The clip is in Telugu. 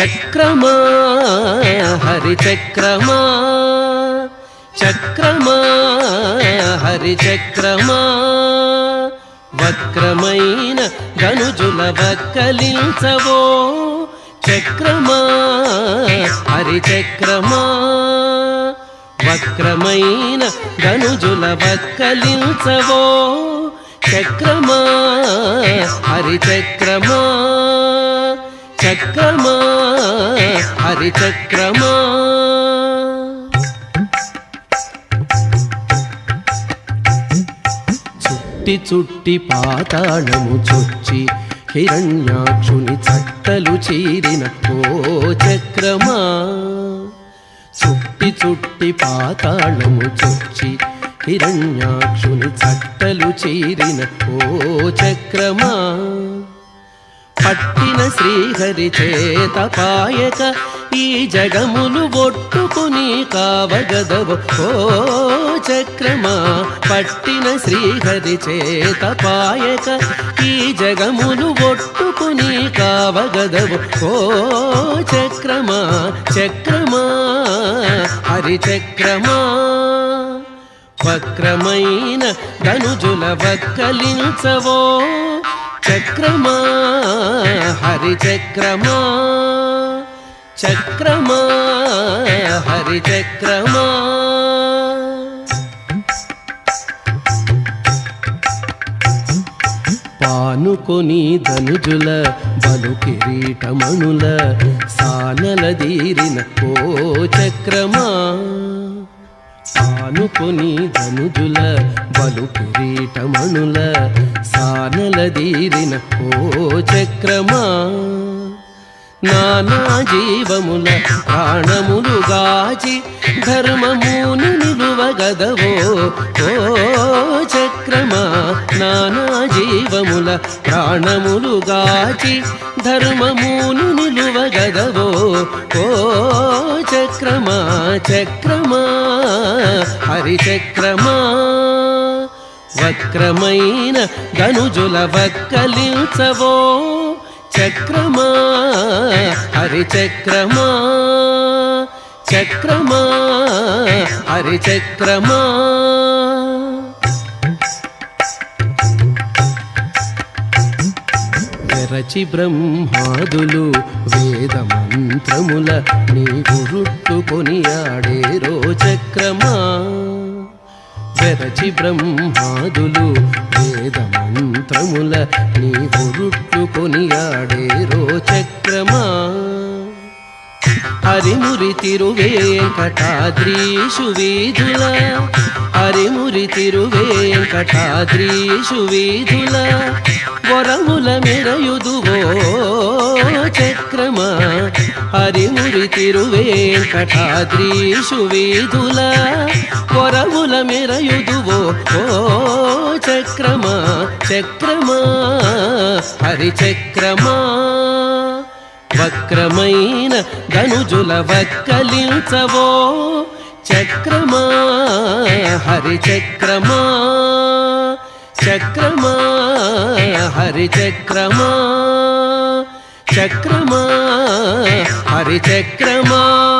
చక్రమా? హరి చక్రమా? చక్రమా? హరి చక్రమా? వక్రమైన గనుజుల వక్కలించవో చక్రమా? హరి చక్రమా? వక్రమైన గనుజుల వక్కలించవో చక్రమా? హరి చక్రమా? చక్రమా? హరిచక్రమా? చుట్టి చుట్టి పాతాళము చొచ్చి హిరణ్యాక్షుని చట్టలు చీరిన ఓ చక్రమా చుట్టి చుట్టి పాతాళము చొచ్చి హిరణ్యాక్షుని చట్టలు చీరిన ఓ చక్రమా పట్టిన శ్రీహరి చేత పాయక ఈ జగములు ఒట్టుకుని కావగదవు. ఓ చక్రమా పట్టిన శ్రీహరి చేత పాయక ఈ జగములు ఒట్టుకుని కావగదవు. ఓ చక్రమా చక్రమా హరి చక్రమా వక్రమైన ధనుజుల వక్కలించవో చక్రమా హరిచక్రమా చక్రమా హరిచక్రమా. పానుకొని ధనుజుల బలు కిరీటమణుల సానల దీరిన ఓ చక్రమా. సానుకొని ధనుజుల బలు కిరీటమణుల సానల దీరిన ఓ చక్రమా? నానా జీవముల ప్రాణములు గాచి ధర్మమును నిలువగదవో ఓ చక్ర చక్రమా నానా జీవముల ప్రాణములు గాచి ధర్మమును నిలువగదవో ఓ చక్రమా చక్రమా హరిచక్రమా. వక్రమైన ధనుజుల వక్కలించవో చక్రమా హరిచక్రమా. చక్రమా హరిచక్రమా. రచి బ్రహ్మాదులు వేద మంత్రముల నీ గురుట్టు కొనియాడే చక్రమా వెరచి బ్రహ్మాదులు వేద మంత్రముల నీ గురుట్టు కొనియాడే చక్రమా అరిమురి తిరువేంకటాద్రీషు వీధుల. అరిమురి తిరువేంకటాద్రీషు వీధుల. వరముల మెరయుదువో చక్రమ. హరిమురి తిరువేంకటాద్రీషు వీధుల. వరముల మెరయుదువో ఓ చక్రమా. చక్రమా హరి వక్రమైన ధనుజుల వక్కలించవో చక్రమా హరి చక్రమా. చక్రమా హరి చక్రమా. చక్రమా హరి చక్రమా.